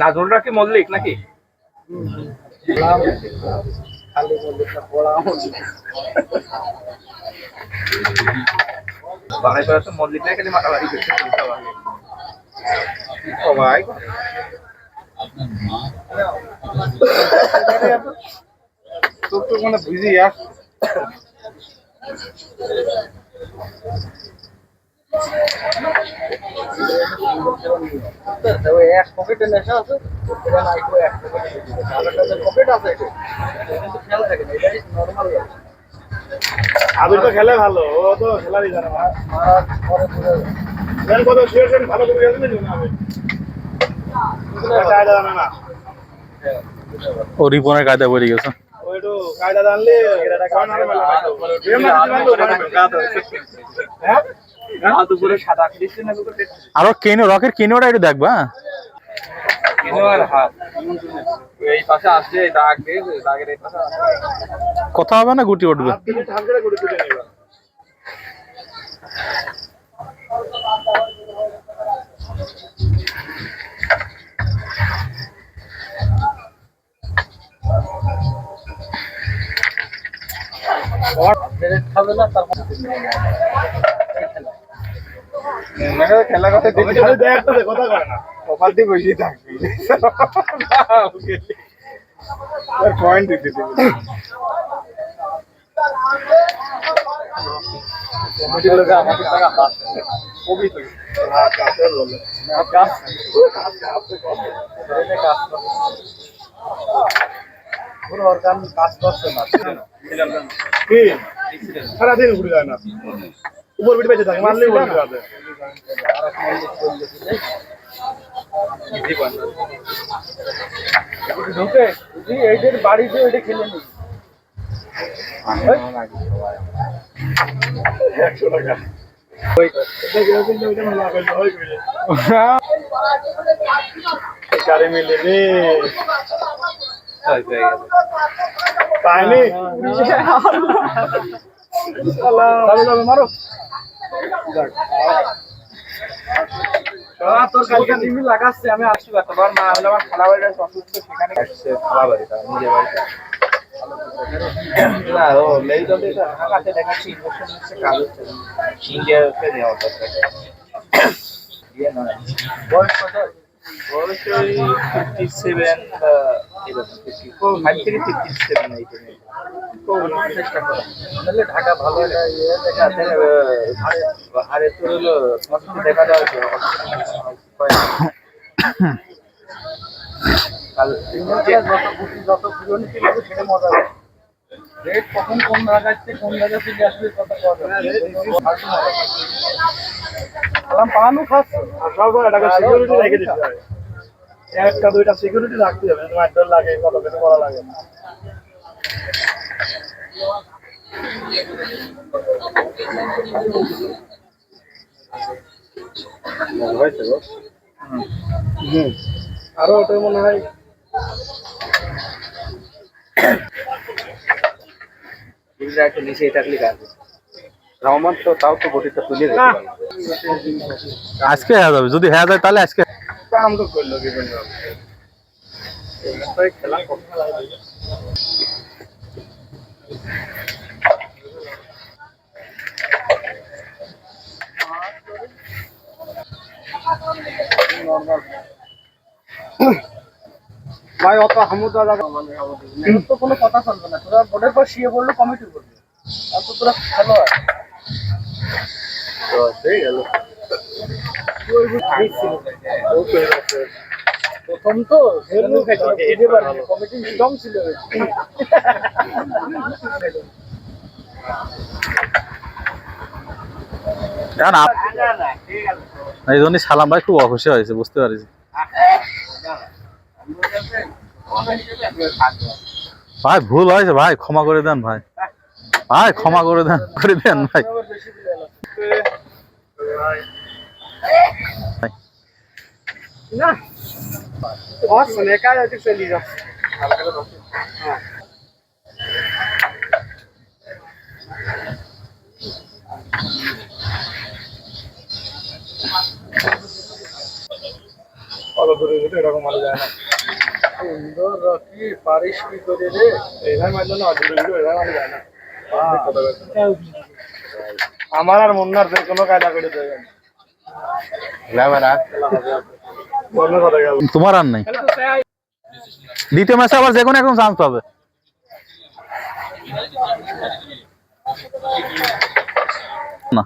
নাজরুলরা কি মল্লিক নাকি? বাড়াই করে তো মল্লিক না খালি মাতামারি করছে সবাই মানে আবির তো খেলে ভালো ও তো খেলারই জানে না। কত সিচুয়েশন ভালো করে গেছে কায়দা জানে না। ও রিপনের কায়দা পড়ে গেছে। আর হ্যাঁ কেনো রকের কেনোটা একটু দেখবা আসছে। কথা হবে না গুটি উঠবে। খেলা কথা দিয়ে থাকবি পয়েন্ট দিতে কাজ করে অর্গান কাজ করছে না কি? সারাদিন ঘুরে যায় না। উপর পিঠে বেঁচে থাকে মারলেই উপর পিঠে আছে ঢুকে বুঝি এইদের বাড়িতে ওইটা খেলে নি। একশো টাকা মিলে রে। পাইনি চালো মারো। তোর কালকে টিভি লাগাচ্ছে আমি আসছি তোমার মা হলো আমার খালা বাড়িটা অসুস্থ সেখানে আসছে খালা বাড়িটা নিজের বাড়িটা। না ও লেই তো দেখাচ্ছি ইনজেকশন নিচ্ছে কাজ হচ্ছে। ইন্ডিয়াতে নেওয়া হচ্ছে নয়। বয়স কত? সেভেন থেকে ফিফটি সেভেন এই চেষ্টা করো তাহলে ঢাকা ভালো আরে তোর হলো তোমার সাথে দেখা হয়েছে কাল যত পুরনো ছিল সেটা মজা রেট কখন কোন জায়গাতে কোন জায়গা থেকে আসবে কত আলাম পানও খাচ্ছে। আর সব টাকা সিকিউরিটি রেখে দিতে হবে একটা দুইটা সিকিউরিটি রাখতে হবে তোমার ডর লাগে কত কিছু করা লাগে। আরও ওটা মনে হয় একটা নিচে থাকলে কাজ রহমান তো তাও তো গতিটা তুলে দিতে আজকে হয়ে যাবে, যদি হয়ে যায় তাহলে আজকে। ভাই, অত হামুদা জায়গা মানে তো কোনো কথা চলবে না। তোরা বোর্ডের পর শুয়ে পড়ল কমিটি করবে। আর তো তোরা খেলোয়াড়। গেল প্রথম তো কমিটি স্ট্রং ছিল এই জন্যই সালাম ভাই খুব অখুশি হয়েছে বুঝতে পারছি। ভাই ভুল হয়েছে ভাই ক্ষমা করে দেন ভাই। ভাই ক্ষমা করে দেন করে দেন ভাই। না बहुत सुनेका है तो चली जा অত দূরে গেলে এরকম মারা যায় না সুন্দর রাখি পারিস কি করে রে এরা মারলে না অত দূরে গেলে যায় না কত কথা আমার আর মন্নার যে কোনো কায়দা করে দেবে অন্য কথা গেল? তোমার আর নাই। দ্বিতীয় ম্যাচে আবার যে কোনো একদম চান্স পাবে। না।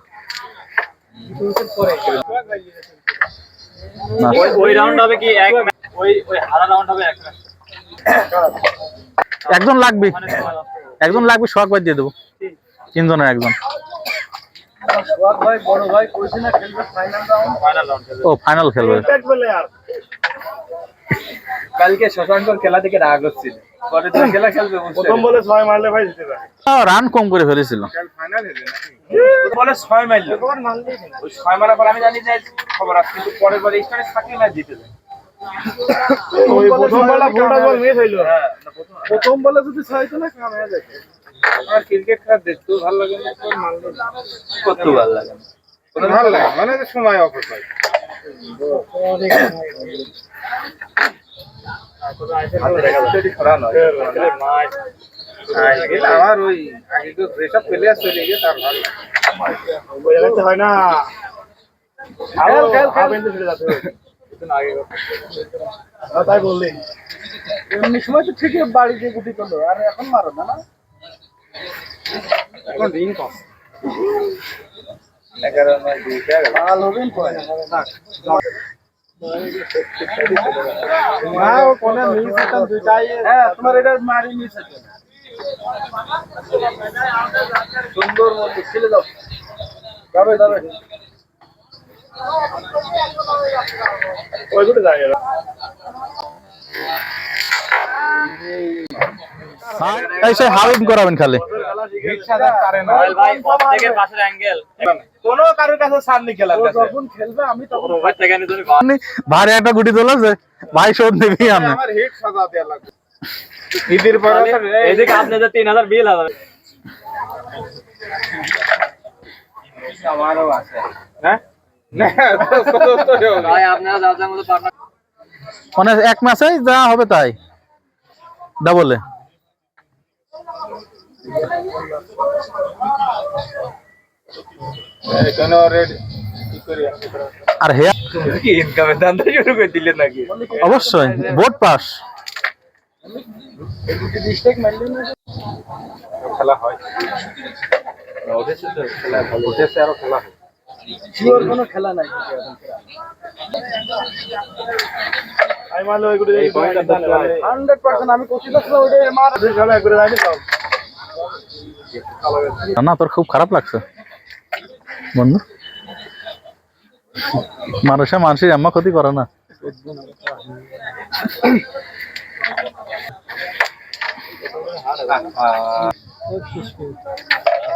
না। ওই রাউন্ড হবে কি এক ওই ওই হারা রাউন্ড হবে এক একজন লাগবে। একজন লাগবে শখ বাদ দিয়ে দেবো। তিনজনের একজন। ও ফাইনাল খেলবে। কালকে শশাঙ্কর খেলা থেকে রাগ হচ্ছিল। পরে তো খেলা খেলবে প্রথম বলে ছয় মারলে ভাই জিতে যায় রান কম করে ফেলেছিল। বলে ছয় মারলো। ওই ছয় মারার পর আমি জানি যে খবর আছে কিন্তু পরের বার স্টারে থাকলে ম্যাচ জিতে যায় প্রথম বলা হ্যাঁ প্রথম যদি ছয় তো না কাম যায় আমার ক্রিকেট খেলা দেখতেও ভালো লাগে না করতেও ভালো লাগে না। ভালো লাগে মানে সময় অপচয়। খরা আমার ওই আগে তো যেসব প্লেয়ার চলে গিয়ে তার ভালো হয় না। হ্যাঁ, তাই বললি। এমনি সময় তো ঠিকই বাড়ি দিয়ে গুটি করল আর এখন মারো না না? এখন কম এগারো নয় না ও কোনে মিস দুইটাই হ্যাঁ তোমার এটা মারি মিস আছে। সুন্দর মতো খেলে দাও। যাবে যাবে। ওই যায় এরা। এই সে হাবিব করাবেন খালি। ভারী একটা গুটি তোলেছে ভাই শোধ নেবি আমি ঈদের পর এদিকে তিন হাজার বিল হবে আমারও আছে। হ্যাঁ? যা যা মানে এক ম্যাচে যা হবে তাই। ডাবলে এখানে অলরেডি কি করি আর হে কি ইনকামের ধান্দা শুরু করে দিলেন নাকি? অবশ্যই বোর্ড পাস। খেলা হয়। খেলা উঠেছে আরও খেলা হয়। কোনো খেলা নাই। না তোর খুব খারাপ লাগছে। বন্ধু। মানুষে মানুষের এম্মা ক্ষতি করে না।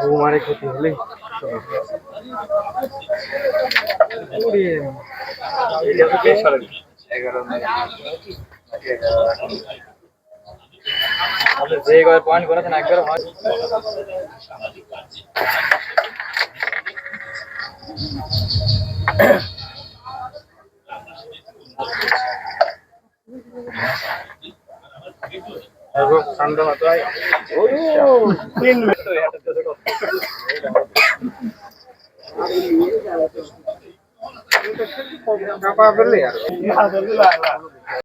ঘুমারে ক্ষতি হলে আপনি যে কয় পয়েন্ট করেছেন একবার হয়। ঠান্ডা মাথায়। তিন কাপা ফেললে আর না জলদি লাগা